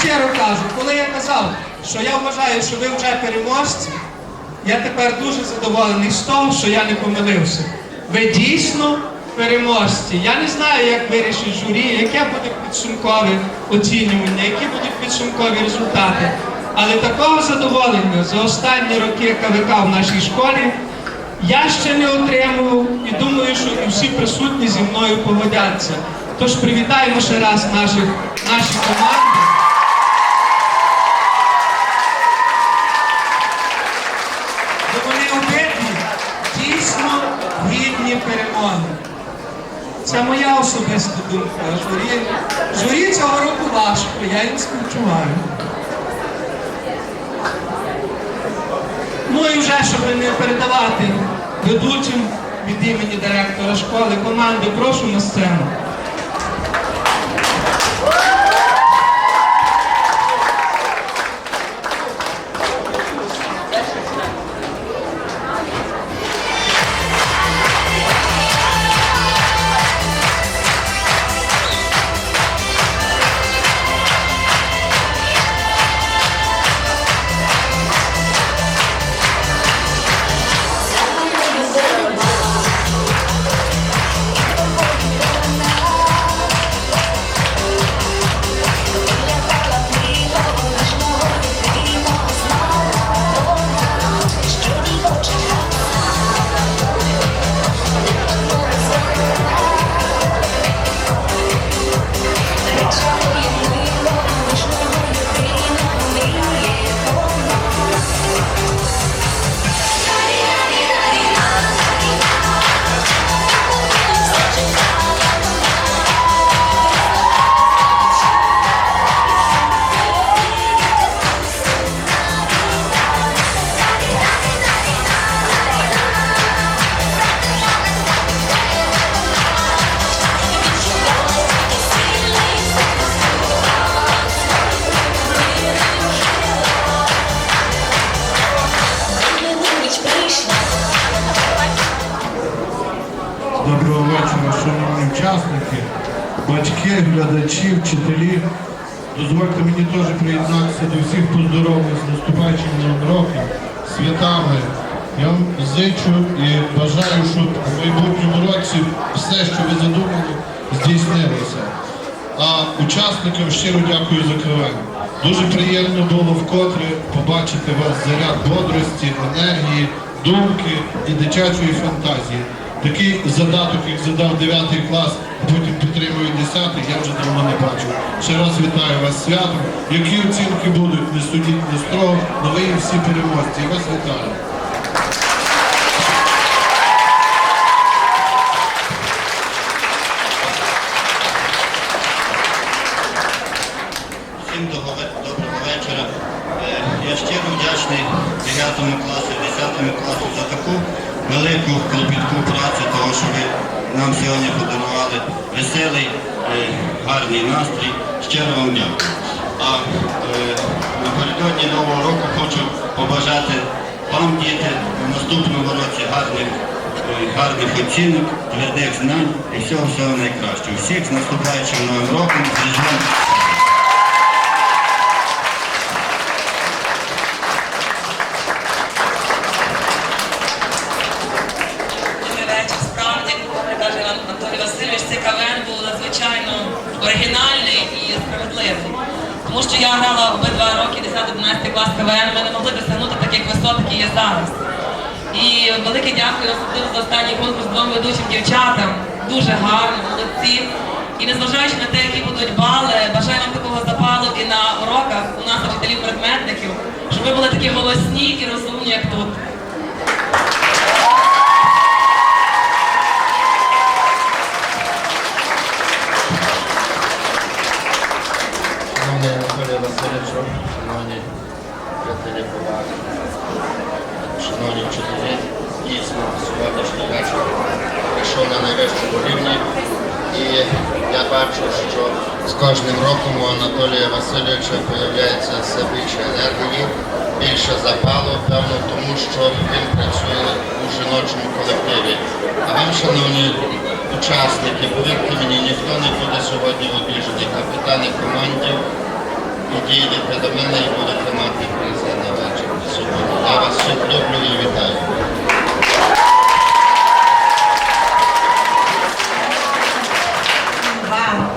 щиро кажу, коли я казав, що я вважаю, що ви вже переможці, я тепер дуже задоволений з того, що я не помилився. Ви дійсно переможці. Я не знаю, як вирішить журі, яке буде підсумкове оцінювання, які будуть підсумкові результати. Але такого задоволення за останні роки КВК в нашій школі я ще не отримував і думаю, що і всі присутні зі мною погодяться. Тож привітаємо ще раз наших, наші команди. Це моя особиста думка. Журі, журі цього року важко, я їм співчуваю. Ну і вже, щоб не передавати ведучим від імені директора школи команди, прошу на сцену. Дозвольте мені теж приєднатися до всіх поздоровлень з наступаючим новим роком, святами. Я вам зичу і бажаю, щоб у майбутньому році все, що ви задумали, здійснилося. А учасникам щиро дякую за КВН. Дуже приємно було вкотре побачити вас заряд бодрості, енергії, думки і дитячої фантазії. Такий задаток, як задав 9 клас, потім підтримує 10, я вже давно не бачу. Ще раз вітаю вас святом. Які оцінки будуть, не судіть не строго, але ви всі переможці. Я вас вітаю. Гарний настрій. Щиро вам дякую. А е, напередодні Нового року хочу побажати вам, діти, в наступному році гарних, е, гарних оцінок, твердих знань і всього всього найкращого. Всіх з наступаючим новим роком, з Різдвом Добрий вечір. Справді, як каже Анатолій Васильович, цей КВН був надзвичайно оригінальний і справедливий. Тому що я грала обидва роки 10-11 клас КВН, ми не могли досягнути таких висот, які є зараз. І велике дякую особливо за останній конкурс двом ведучим дівчатам. Дуже гарно, молодці. І незважаючи на те, які будуть бали, бажаю вам такого запалу і на уроках у нас вчителів-предметників, щоб ви були такі голосні і розумні, як тут. Васильовичу, шановні вчителі, дійсно сьогоднішній вечір прийшов на найвищому рівні. І я бачу, що з кожним роком у Анатолія Васильовича з'являється все більше енергії, більше запалу, певно, тому що він працює у жіночому колективі. А вам, шановні учасники, повірте мені, ніхто не буде сьогодні обіжений. Капітани командів, підійде до мене і буде вечір сьогодні. Я вас всіх люблю вітаю. Вам.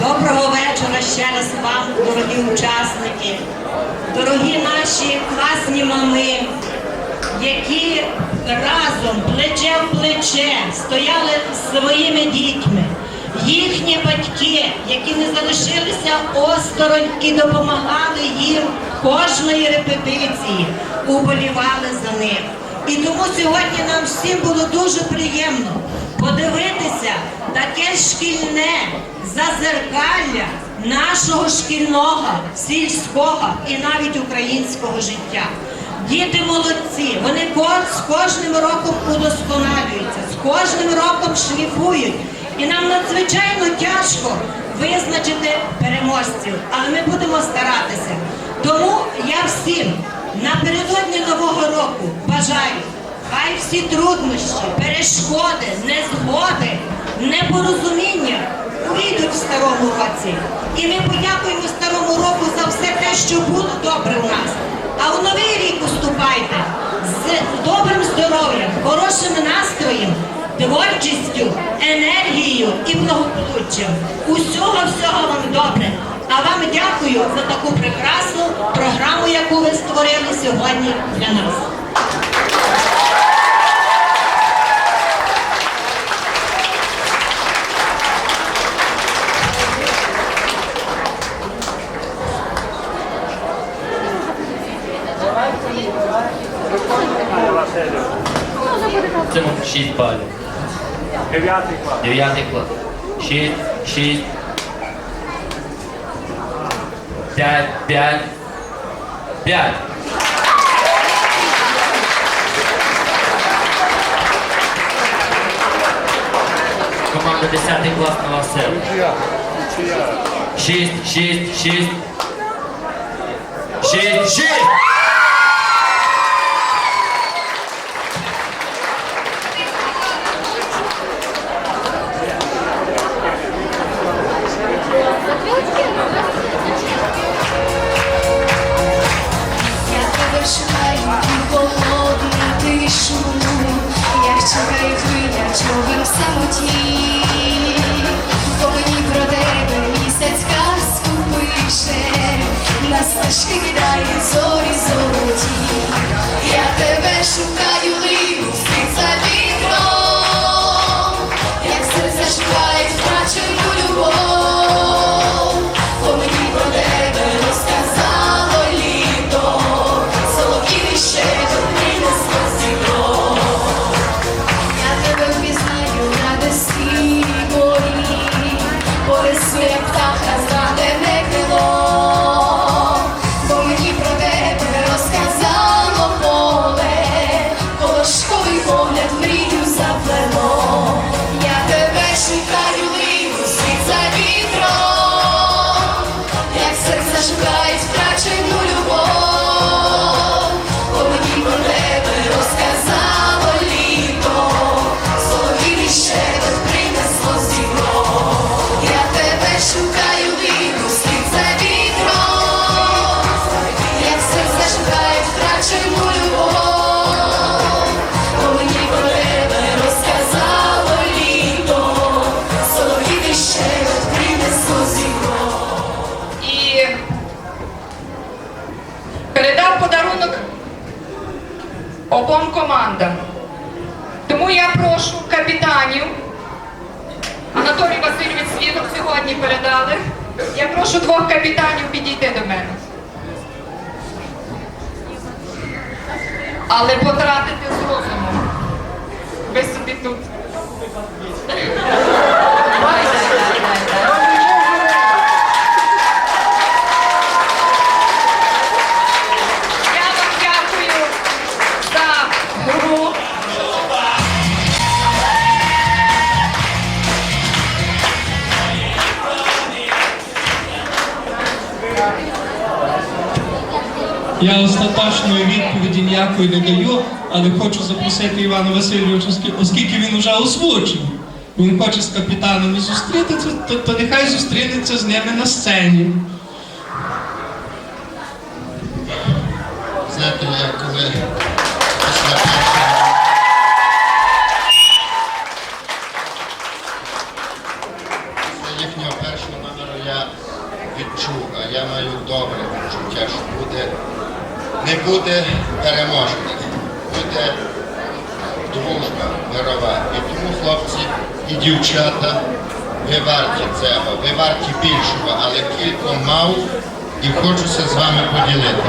Доброго вечора ще раз вам, дорогі учасники, дорогі наші класні мами, які разом плече в плече стояли з своїми дітьми, їхні батьки, які не залишилися осторонь і допомагали їм кожної репетиції, уболівали за них. І тому сьогодні нам всім було дуже приємно подивитися таке шкільне зазеркалля нашого шкільного, сільського і навіть українського життя. Діти молодці, вони з кожним роком удосконалюються, з кожним роком шліфують. І нам надзвичайно тяжко визначити переможців, але ми будемо старатися. Тому я всім напередодні нового року бажаю, хай всі труднощі, перешкоди, незгоди, непорозуміння увійдуть в старому році. І ми подякуємо старому року за все те, що було добре у нас. А у новий рік уступайте з добрим здоров'ям, хорошим настроєм, творчістю, енергією і благополуччям. Усього всього вам добре. А вам дякую за таку прекрасну програму, яку ви створили сьогодні для нас. Це 6 балів. Дев'ятий клас. Дев'ятий клас. 6, 6. 5, 5. 5. Команда 10 клас Нова Села. 6, 6, 6. 6, 6. Я тишу, як чекає хвиля човен в обом командам. Тому я прошу капітанів. Анатолій Васильович свідок сьогодні передали. Я прошу двох капітанів підійти до мене. Але потратити з розумом. Ви собі тут. Я остаточної відповіді ніякої не даю, але хочу запросити Івана Васильовича, оскільки він вже озвучив. Він хоче з капітанами зустрітися, то, то нехай зустрінеться з ними на сцені. Знаєте, як коли не буде переможних, буде дружба мирова. І тому, хлопці і дівчата, ви варті цього, ви варті більшого, але кілька мав і хочуся з вами поділити.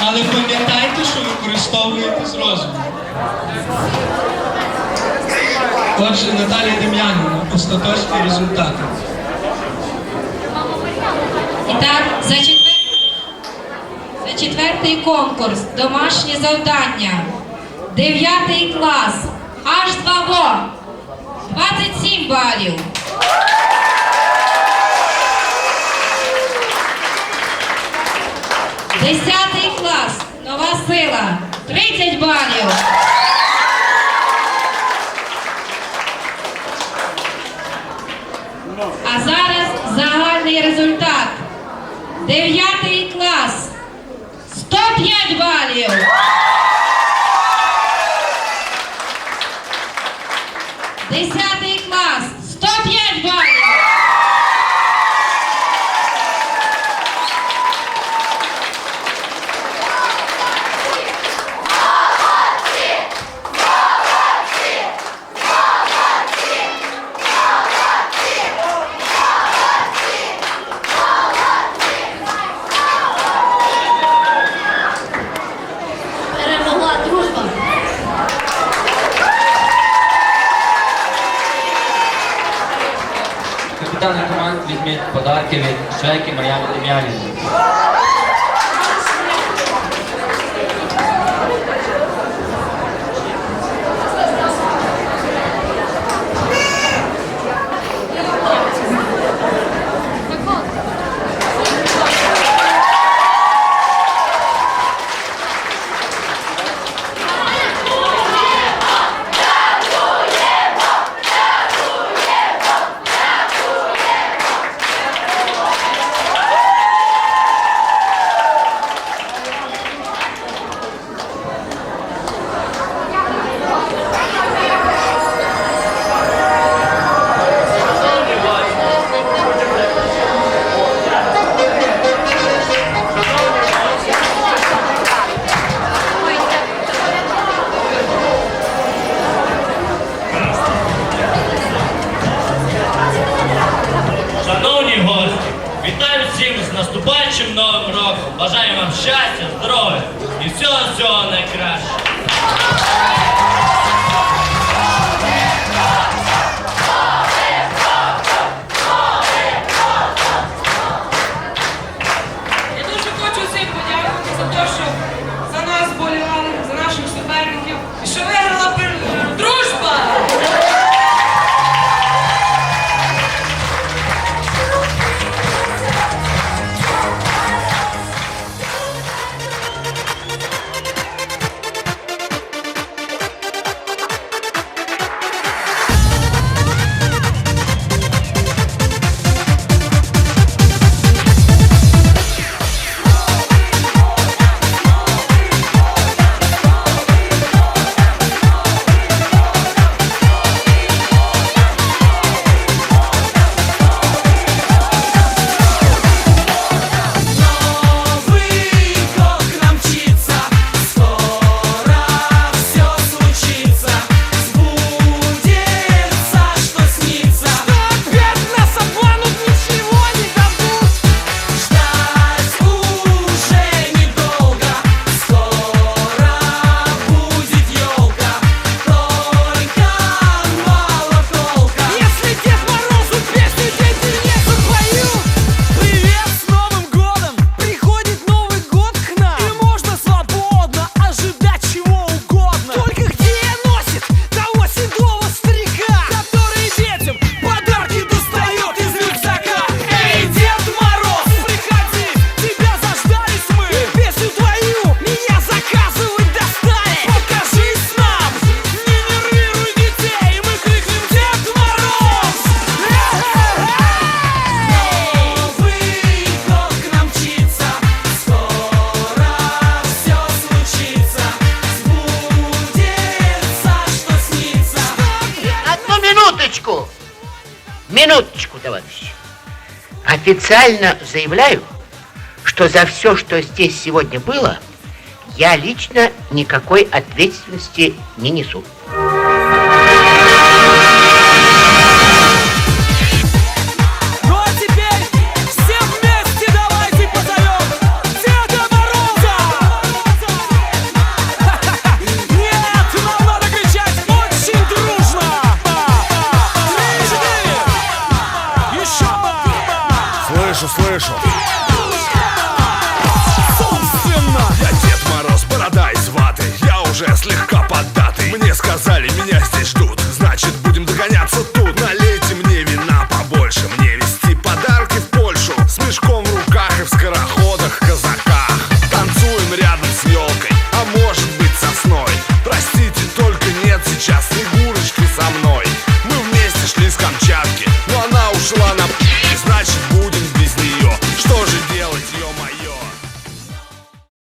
Але пам'ятайте, що використовуєте з розумом. Отже, Наталія Дем'янівна, остаточні результати. І так, за, четвер... за четвертий конкурс домашнє завдання. Дев'ятий клас. Аж 2 во 27 балів. Десятий клас. Нова сила. 30 балів. А зараз загальний результат. Дев'ятий клас. 105 балів. подарки від Швейки Мар'яни Дем'янівни. Официально заявляю, что за все, что здесь сегодня было, я лично никакой ответственности не несу.